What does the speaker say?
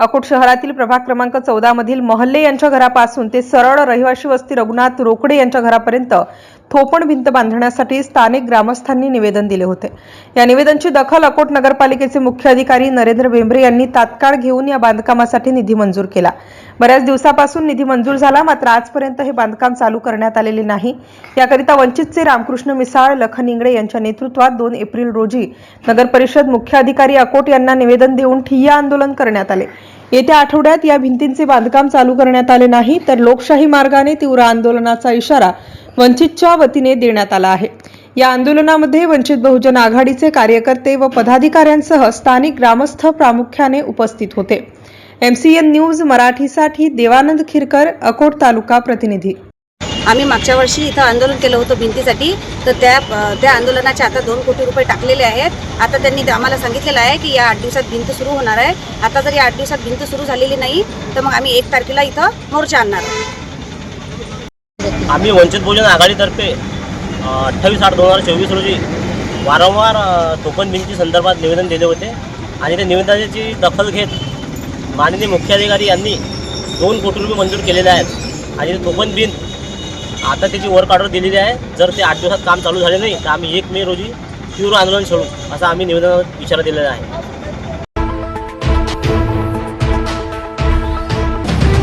अकोट शहरातील प्रभाग क्रमांक चौदा मधील महल्ले यांच्या घरापासून ते सरळ रहिवाशी वस्ती रघुनाथ रोकडे यांच्या घरापर्यंत थोपण भिंत बांधण्यासाठी स्थानिक ग्रामस्थांनी निवेदन दिले होते. या निवेदनची दखल अकोट नगरपालिकेचे मुख्य अधिकारी नरेंद्र बेंबरे यांनी तात्काळ घेऊन या बांधकामासाठी निधी मंजूर केला. बऱ्याच दिवसापासून निधी मंजूर झाला मात्र आजपर्यंत हे बांधकाम चालू करण्यात आलेले नाही. याकरिता वंचितचे रामकृष्ण मिसाळ लखन इंगळे यांच्या नेतृत्वात दोन एप्रिल रोजी नगर परिषद मुख्य अधिकारी अकोट यांना निवेदन देऊन ठिय्या आंदोलन करण्यात आले. येत्या आठवड्यात या भिंतींचे बांधकाम चालू करण्यात आले नाही तर लोकशाही मार्गाने तीव्र आंदोलनाचा इशारा वंचितच्या वतीने देण्यात आला आहे. या आंदोलनामध्ये वंचित बहुजन आघाडीचे कार्यकर्ते व पदाधिकाऱ्यांसह स्थानिक ग्रामस्थ प्रामुख्याने उपस्थित होते. एमसीएन न्यूज मराठीसाठी देवानंद खिरकर अकोट तालुका प्रतिनिधी. आम्ही मागच्या वर्षी इथं आंदोलन केलं होतं भिंतीसाठी. तर त्या त्या आंदोलनाचे आता दोन कोटी रुपये टाकलेले आहेत. आता त्यांनी आम्हाला सांगितलेलं आहे की या आठ दिवसात भिंत सुरू होणार आहे. आता जर या आठ दिवसात भिंत सुरू झालेली नाही तर मग आम्ही एक तारखेला इथं मोर्चा आणणार. आहोत. आम्ही वंचित बहुजन आघाडीतर्फे अठ्ठावीस आठ दोन हजार चोवीस रोजी वारंवार अ, टोकन भिंती संदर्भात निवेदन दिले होते. आणि त्या निवेदनाची दखल घेत माननीय मुख्याधिकारी यांनी दोन कोटी रुपये मंजूर केलेले आहेत. आणि ते टोकन भिंत आता त्याची वर्क ऑर्डर दिलेली आहे. जर ते आठ दिवसात काम चालू झाले नाही तर आम्ही एक मे रोजी तीव्र आंदोलन सोडू असा आम्ही निवेदनात इशारा दिलेला आहे.